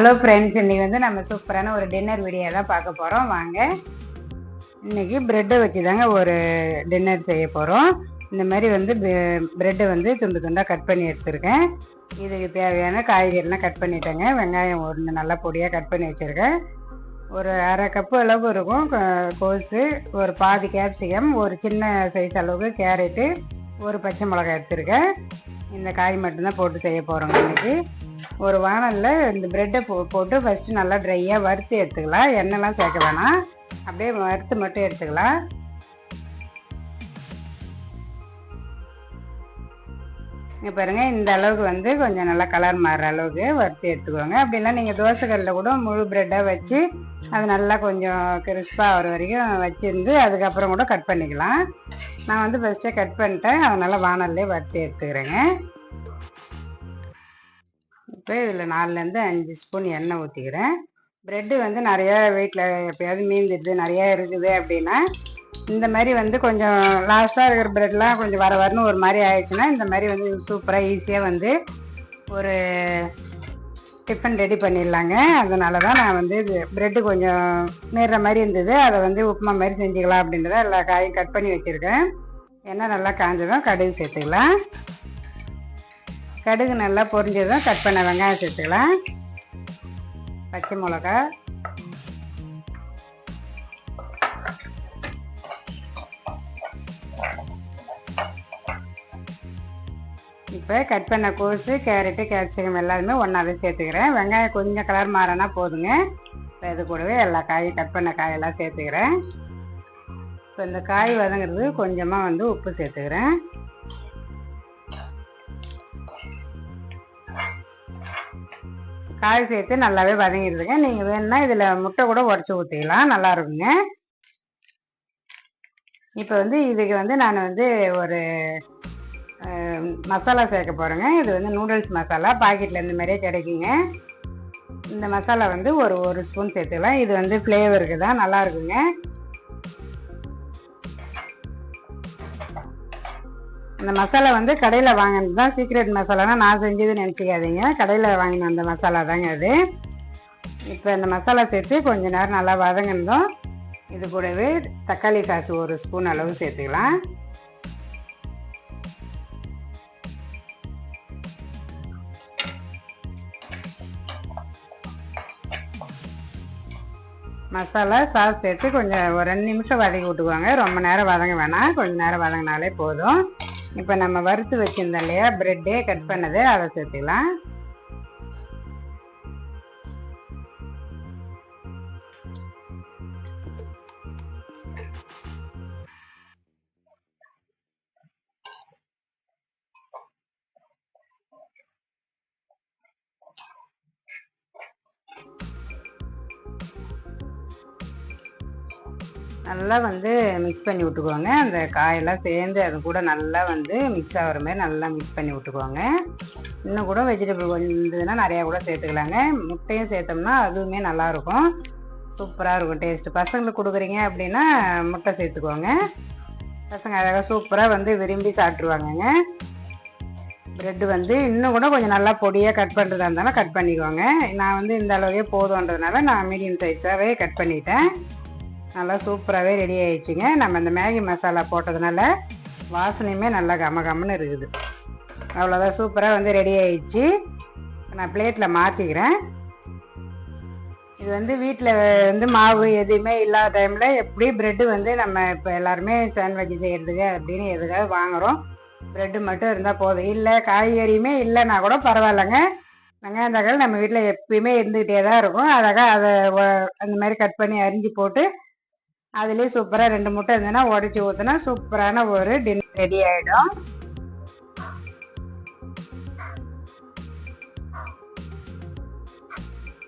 Hello friends இன்னைக்கு வந்து நம்ம சூப்பரான ஒரு டின்னர் வீடியோ தான் பார்க்க போகிறோம் வாங்க. இன்றைக்கி ப்ரெட்டை வச்சு தாங்க ஒரு டின்னர் செய்ய போகிறோம் இந்த மாதிரி வந்து ப்ரெட்டை வந்து துண்டு துண்டாக கட் பண்ணி எடுத்திருக்கேன். இதுக்கு தேவையான காய்கறிலாம் கட் பண்ணிட்டேங்க. வெங்காயம் ஒன்று நல்லா பொடியாக கட் பண்ணி வச்சுருக்கேன். ஒரு அரை கப்பு அளவுக்கு இருக்கும். கோஸு ஒரு பாதி கேப்சிகம் ஒரு சின்ன சைஸ் அளவுக்கு கேரட்டு ஒரு பச்சை மிளகாய் எடுத்திருக்கேன். இந்த காய் மட்டும்தான் போட்டு செய்ய போகிறோங்க இன்றைக்கி ஒரு வானலில் இந்த ப்ரெட்டை போ போட்டு ஃபஸ்ட்டு நல்லா ட்ரையாக வறுத்து எடுத்துக்கலாம். எண்ணெய்லாம் சேர்க்க வேணாம். அப்படியே வறுத்து மட்டும் எடுத்துக்கலாம். இங்கே பாருங்க இந்த அளவுக்கு வந்து கொஞ்சம் நல்லா கலர் மாறுற அளவுக்கு வறுத்து எடுத்துக்கோங்க. அப்படின்னா நீங்கள் தோசைக்கல்லில் கூட முழு ப்ரெட்டாக வச்சு அது நல்லா கொஞ்சம் கிறிஸ்பாக ஆகிற வரைக்கும் வச்சிருந்து அதுக்கப்புறம் கூட கட் பண்ணிக்கலாம். நான் வந்து ஃபஸ்ட்டே கட் பண்ணிட்டேன். அதனால் வானல்லே வறுத்து எடுத்துக்கிறேங்க. இப்போ இதில் நாலுலேருந்து அஞ்சு ஸ்பூன் எண்ணெய் ஊற்றிக்கிறேன் ப்ரெட்டு வந்து நிறையா வீட்டில் எப்பயாவது மீந்துடுது நிறையா இருக்குது அப்படின்னா இந்த மாதிரி வந்து கொஞ்சம் லாஸ்ட்டாக இருக்கிற ப்ரெட்லாம் கொஞ்சம் வர வரணும் ஒரு மாதிரி ஆயிடுச்சுன்னா இந்த மாதிரி வந்து சூப்பராக ஈஸியாக வந்து ஒரு டிஃபன் ரெடி பண்ணிடலாங்க. அதனால தான் நான் வந்து இது ப்ரெட்டு கொஞ்சம் மீறுற மாதிரி இருந்தது. அதை வந்து உப்புமா மாதிரி செஞ்சுக்கலாம் அப்படின்றத எல்லா காயும் கட் பண்ணி வச்சுருக்கேன். எண்ணெய் நல்லா காஞ்சதும் கடுகு சேர்த்துக்கலாம். கடுகு நல்லா பொரிஞ்சதும் கட் பண்ண வெங்காயம் சேர்த்துக்கலாம். பச்சை மிளகா. இப்போ கட் பண்ண கோஸு கேரட்டு கேப்சிகம் எல்லாருமே ஒன்றாவே சேர்த்துக்கிறேன். வெங்காயம் கொஞ்சம் கலர் மாறினா போதுங்க. இப்போ இது கூடவே எல்லா காயும் கட் பண்ண காயெல்லாம் சேர்த்துக்கிறேன். இப்போ இந்த காய் வதங்குறது கொஞ்சமாக வந்து உப்பு சேர்த்துக்கிறேன். காய் சேர்த்து நல்லாவே வதங்கிடுதுங்க. நீங்கள் வேணும்னா இதில் முட்டை கூட உடச்சி ஊற்றிக்கலாம் நல்லா இருக்குங்க. இப்போ வந்து இதுக்கு வந்து நான் வந்து ஒரு மசாலா சேர்க்க போகிறேங்க இது வந்து நூடுல்ஸ் மசாலா. பாக்கெட்டில் இந்த மாதிரியே கிடைக்குங்க. இந்த மசாலா வந்து ஒரு ஒரு ஸ்பூன் சேர்த்துக்கலாம். இது வந்து ஃப்ளேவருக்கு தான் நல்லா இருக்குங்க. அந்த மசாலா வந்து கடையில் வாங்கினது தான் சீக்ரெட் மசாலானா நான் செஞ்சது நினச்சிக்காதீங்க. கடையில் வாங்கின அந்த மசாலா தாங்க அது. இப்போ இந்த மசாலா சேர்த்து கொஞ்ச நேரம் நல்லா வதங்கினதும் இது கூடவே தக்காளி சாஸ் ஒரு ஸ்பூன் அளவு சேர்த்துக்கலாம். மசாலா சாஸ் சேர்த்து கொஞ்சம் ஒரு ரெண்டு நிமிஷம் வதக்கி விட்டுக்குவாங்க ரொம்ப நேரம் வதங்க வேணாம். கொஞ்சம் நேரம் வதங்கினாலே போதும். இப்போ நம்ம வறுத்து வச்சிருந்தோம் இல்லையா ப்ரெட்டே கட் பண்ணது அதை சேர்த்துக்கலாம். நல்லா வந்து மிக்ஸ் பண்ணி விட்டுக்கோங்க. அந்த காயெல்லாம் சேர்ந்து அது கூட நல்லா வந்து மிக்ஸ் ஆகிற மாதிரி நல்லா மிக்ஸ் பண்ணி விட்டுக்கோங்க. இன்னும் கூட வெஜிடபிள் இருந்ததுன்னா நிறையா கூட சேர்த்துக்கலாங்க. முட்டையும் சேர்த்தோம்னா அதுவுமே நல்லாயிருக்கும். சூப்பராக இருக்கும் டேஸ்ட்டு பசங்களுக்கு கொடுக்குறீங்க அப்படின்னா முட்டை சேர்த்துக்கோங்க. பசங்க அழகாக சூப்பராக வந்து விரும்பி சாப்பிட்ருவாங்கங்க ப்ரெட்டு வந்து இன்னும் கூட கொஞ்சம் நல்லா பொடியாக கட் பண்ணுறதா இருந்தாலும் கட் பண்ணிக்கோங்க. நான் வந்து இந்த அளவுக்கே போதுன்றதுனால நான் மீடியம் சைஸாகவே கட் பண்ணிட்டேன். நல்லா சூப்பராகவே ரெடி ஆகிடுச்சிங்க நம்ம இந்த மேகி மசாலா போட்டதுனால வாசனையுமே நல்லா கம கமன்னு இருக்குது. அவ்வளோதான் சூப்பராக வந்து ரெடி ஆகிடுச்சி நான் பிளேட்டில் மாற்றிக்கிறேன் இது வந்து வீட்டில் வந்து மாவு எதுவுமே இல்லாத டைமில் எப்படி ப்ரெட்டு வந்து நம்ம இப்போ எல்லாருமே சாண்ட்விச் செய்கிறதுக்கு அப்படின்னு எதுக்காக வாங்குகிறோம் ப்ரெட்டு மட்டும் இருந்தால் போதும். இல்லை காய்கறியுமே இல்லைன்னா கூட பரவாயில்லைங்க. வெங்காயம் தக்காளி நம்ம வீட்டில் எப்பயுமே இருந்துக்கிட்டே தான் இருக்கும். அழகாக அதை அந்த மாதிரி கட் பண்ணி அரிஞ்சு போட்டு அதுலேயே சூப்பராக ரெண்டு முட்டை இருந்ததுன்னா உடச்சி ஊற்றினா சூப்பரான ஒரு டின்னர் ரெடி ஆகிடும்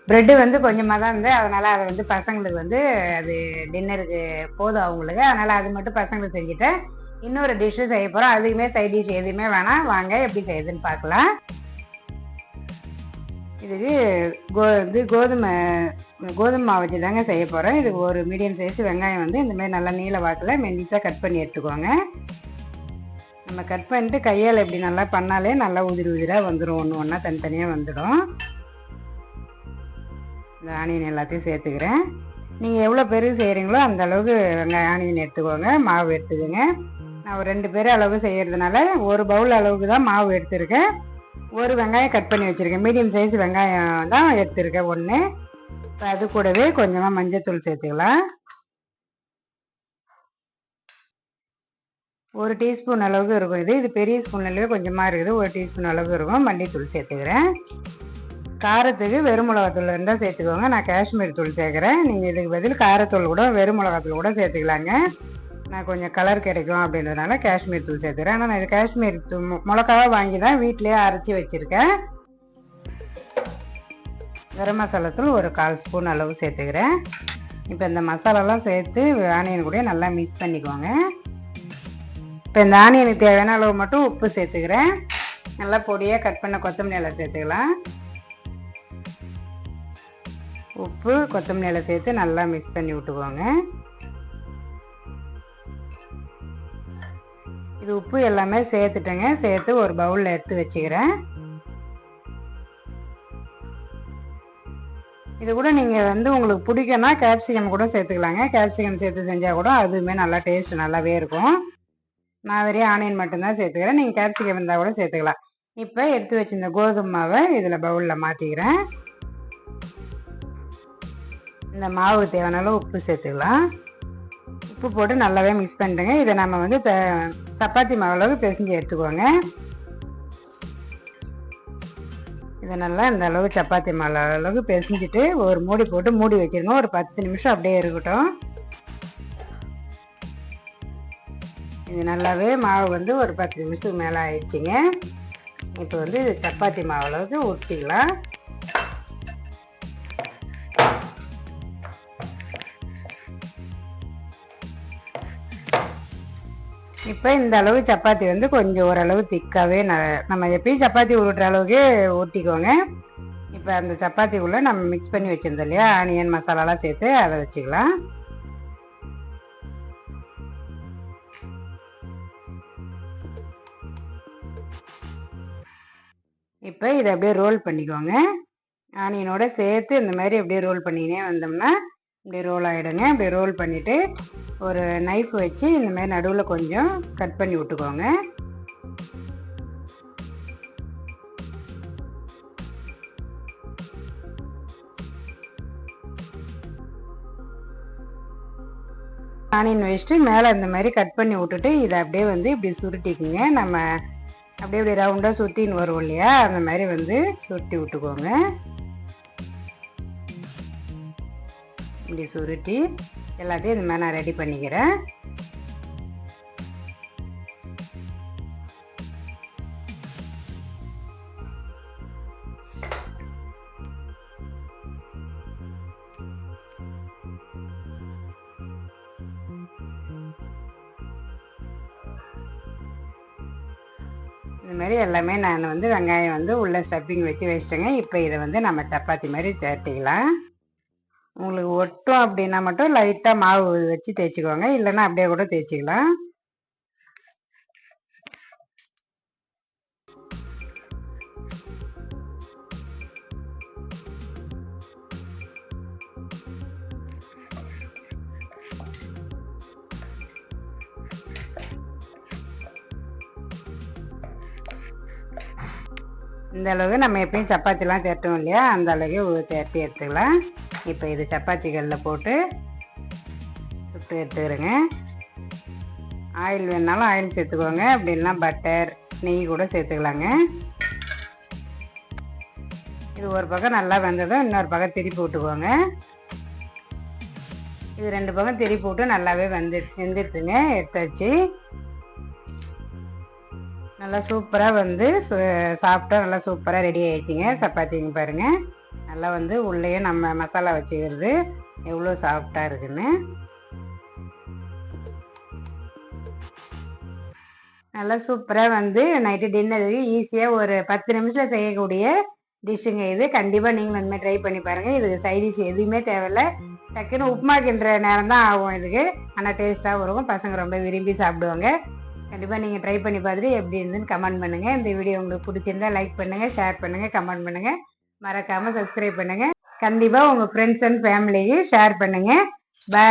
ப்ரெட்டு வந்து கொஞ்சமாக தான் இருந்து அதனால் அதை வந்து பசங்களுக்கு வந்து அது டின்னருக்கு போதும் அவங்களுக்கு. அதனால் அது மட்டும் பசங்களுக்கு செஞ்சுட்டேன். இன்னொரு டிஷ்ஷு செய்ய போகிறோம் அதுக்குமே சைட் டிஷ் எதுவுமே வேணாம். வாங்க எப்படி செய்யுதுன்னு பார்க்கலாம். இதுக்கு கோ இது கோதுமை கோதுமை மாவு வச்சு தாங்க செய்ய போகிறோம் இதுக்கு ஒரு மீடியம் சைஸ் வெங்காயம் வந்து இந்த மாதிரி நல்லா நீல வாக்கில் மெல்லிஸாக கட் பண்ணி எடுத்துக்கோங்க. நம்ம கட் பண்ணிட்டு கையால் இப்படி நல்லா பண்ணாலே நல்லா உதிரி உதிராக வந்துடும் ஒன்று ஒன்றா தனித்தனியாக வந்துடும். இந்த ஆனியன் எல்லாத்தையும் சேர்த்துக்கிறேன். நீங்கள் எவ்வளோ பேர் செய்கிறீங்களோ அந்த அளவுக்கு வெங்காயம் ஆனியன் எடுத்துக்கோங்க. மாவு எடுத்துக்கோங்க. நான் ஒரு ரெண்டு பேர் அளவு செய்கிறதுனால ஒரு பவுல் அளவுக்கு தான் மாவு எடுத்திருக்கேன். ஒரு வெங்காயம் கட் பண்ணி வச்சுருக்கேன். மீடியம் சைஸ் வெங்காயம் தான் எடுத்துருக்கேன் ஒன்று இப்போ அது கூடவே கொஞ்சமாக மஞ்சத்தூள் சேர்த்துக்கலாம். ஒரு டீஸ்பூன் அளவுக்கு இருக்கும் இது. இது பெரிய ஸ்பூன்லேயே கொஞ்சமாக இருக்குது. ஒரு டீஸ்பூன் அளவுக்கு இருக்கும். மல்லித்தூள் சேர்த்துக்கிறேன். காரத்துக்கு வெறும் மிளகாத்தூள் இருந்தால் சேர்த்துக்கோங்க. நான் காஷ்மீர் தூள் சேர்க்குறேன். நீங்கள் இதுக்கு பதில் காரத்தூள் கூட வெறும் மிளகாத்தூள் கூட சேர்த்துக்கலாங்க. நான் கொஞ்சம் கலர் கிடைக்கும் அப்படின்றதுனால காஷ்மீர் தூள் சேர்த்துறேன். ஆனால் நான் இது காஷ்மீர் தூள் மிளகாவை வாங்கி தான் வீட்டிலேயே அரைச்சி வச்சுருக்கேன். கரம் மசாலா தூள் ஒரு கால் ஸ்பூன் அளவு சேர்த்துக்கிறேன். இப்போ இந்த மசாலாலாம் சேர்த்து ஆனியன் கூட நல்லா மிக்ஸ் பண்ணிக்குவாங்க. இப்போ இந்த ஆனியனுக்கு தேவையான அளவு மட்டும் உப்பு சேர்த்துக்கிறேன். நல்லா பொடியாக கட் பண்ண கொத்தமல்லி சேர்த்துக்கலாம். உப்பு கொத்தமல்லி எல்லாம் சேர்த்து நல்லா மிக்ஸ் பண்ணி விட்டுக்கோங்க. இது உப்பு எல்லாமே சேர்த்துட்டேங்க. சேர்த்து ஒரு பவுலில் எடுத்து வச்சுக்கிறேன். இது கூட நீங்கள் வந்து உங்களுக்கு பிடிக்கும்னா கேப்சிகம் கூட சேர்த்துக்கலாங்க. கேப்சிகம் சேர்த்து செஞ்சால் கூட அதுவுமே நல்லா டேஸ்ட் நல்லாவே இருக்கும். நான் வெறும் ஆனியன் மட்டும்தான் சேர்த்துக்கிறேன். நீங்கள் கேப்சிகம் இருந்தால் கூட சேர்த்துக்கலாம். இப்போ எடுத்து வச்சிருந்த கோதுமை மாவை இதில் பவுலில் மாற்றிக்கிறேன் இந்த மாவுக்கு தேவையான உப்பு சேர்த்துக்கலாம். உப்பு போட்டு நல்லாவே மிக்ஸ் பண்ணிட்டுங்க இதை நம்ம வந்து த சப்பாத்தி மாவு அளவுக்கு பிசைஞ்சு எடுத்துக்கோங்க. இதை நல்லா இந்த அளவு சப்பாத்தி மாவு அளவுக்கு பிசைஞ்சிட்டு ஒரு மூடி போட்டு மூடி வச்சிருங்க. ஒரு பத்து நிமிஷம் அப்படியே இருக்கட்டும். இது நல்லாவே மாவு வந்து ஒரு பத்து நிமிஷத்துக்கு மேலே ஆயிடுச்சுங்க. இப்போ வந்து சப்பாத்தி மாவு அளவுக்கு ஊற்றிக்கலாம் இப்போ இந்த அளவு சப்பாத்தி வந்து கொஞ்சம் ஓரளவு திக்காகவே நம்ம எப்பயும் சப்பாத்தி உருட்டுற அளவுக்கு ஊட்டிக்கோங்க இப்போ அந்த சப்பாத்தி உள்ளே நம்ம மிக்ஸ் பண்ணி வச்சுருந்தோம் இல்லையா? ஆனியன் மசாலாலாம் சேர்த்து அதை வச்சுக்கலாம். இப்போ இதை அப்படியே ரோல் பண்ணிக்கோங்க. ஆனியனோட சேர்த்து இந்த மாதிரி அப்படியே ரோல் பண்ணினே வந்தோம்னா இப்படி ரோல் ஆகிடுங்க இப்படி ரோல் பண்ணிவிட்டு ஒரு நைஃப் வச்சு இந்த மாதிரி நடுவில் கொஞ்சம் கட் பண்ணி விட்டுக்கோங்க. ஆனியன் வச்சுட்டு மேலே இந்த மாதிரி கட் பண்ணி விட்டுட்டு இதை அப்படியே வந்து இப்படி சுருட்டிக்குங்க. நம்ம அப்படியே இப்படி ரவுண்டாக சுற்றின்னு வரும் இல்லையா? அந்த மாதிரி வந்து சுருட்டி விட்டுக்கோங்க. இப்படி சுருட்டி எல்லாத்தையும் இந்த மாதிரி நான் ரெடி பண்ணிக்கிறேன். இந்த மாதிரி எல்லாமே நான் வந்து வெங்காயம் வந்து உள்ள ஸ்டப்பிங் வச்சு வச்சிட்டேங்க. இப்போ இதை வந்து நம்ம சப்பாத்தி மாதிரி தேர்த்திக்கலாம் உங்களுக்கு ஒட்டும் அப்படின்னா மட்டும் லைட்டாக மாவு வச்சு தேய்ச்சிக்கோங்க. இல்லைன்னா அப்படியே கூட தேய்ச்சிக்கலாம். இந்த அளவுக்கு நம்ம எப்பயும் சப்பாத்திலாம் தேட்டோம் இல்லையா? அந்த அளவுக்கு தேட்டி எடுத்துக்கலாம். இப்போ இது சப்பாத்திகளில் போட்டு சுட்டு எடுத்துக்கிறேங்க. ஆயில் வேணாலும் ஆயில் சேர்த்துக்கோங்க. அப்படின்னா பட்டர் நெய் கூட சேர்த்துக்கலாங்க. இது ஒரு பக்கம் நல்லா வெந்ததும் இன்னொரு பக்கம் திருப்பி விட்டுக்கோங்க. இது ரெண்டு பக்கம் திருப்பி விட்டு நல்லாவே வெந்து வெந்துடுதுங்க எடுத்தாச்சு. நல்லா சூப்பராக வந்து சாப்பிட்டா நல்லா சூப்பராக ரெடி ஆயிடுச்சுங்க. சப்பாத்திங்க பாருங்கள் நல்லா வந்து உள்ளேயே நம்ம மசாலா வச்சுக்கிறது எவ்வளோ சாஃப்டாக இருக்குன்னு. நல்லா சூப்பராக வந்து நைட்டு டின்னருக்கு ஈஸியாக ஒரு பத்து நிமிஷத்தில் செய்யக்கூடிய டிஷ்ஷுங்க இது. கண்டிப்பாக நீங்களும் இந்த மாதிரி ட்ரை பண்ணி பாருங்கள் இதுக்கு சைட் டிஷ் எதுவுமே தேவையில்ல. டக்குன்னு உப்புமா கிண்டுற நேரம் தான் ஆகும் இதுக்கு. ஆனால் டேஸ்ட்டாகவும் இருக்கும் பசங்க ரொம்ப விரும்பி சாப்பிடுவாங்க. கண்டிப்பாக நீங்கள் ட்ரை பண்ணி பார்த்துட்டு எப்படி இருந்துன்னு கமெண்ட் பண்ணுங்கள் இந்த வீடியோ உங்களுக்கு பிடிச்சிருந்தா லைக் பண்ணுங்கள் ஷேர் பண்ணுங்கள் கமெண்ட் பண்ணுங்கள் மறக்காமல் சப்ஸ்கிரைப் பண்ணுங்கள் கண்டிப்பாக உங்கள் ஃப்ரெண்ட்ஸ் அண்ட் ஃபேமிலிக்கு ஷேர் பண்ணுங்கள் பை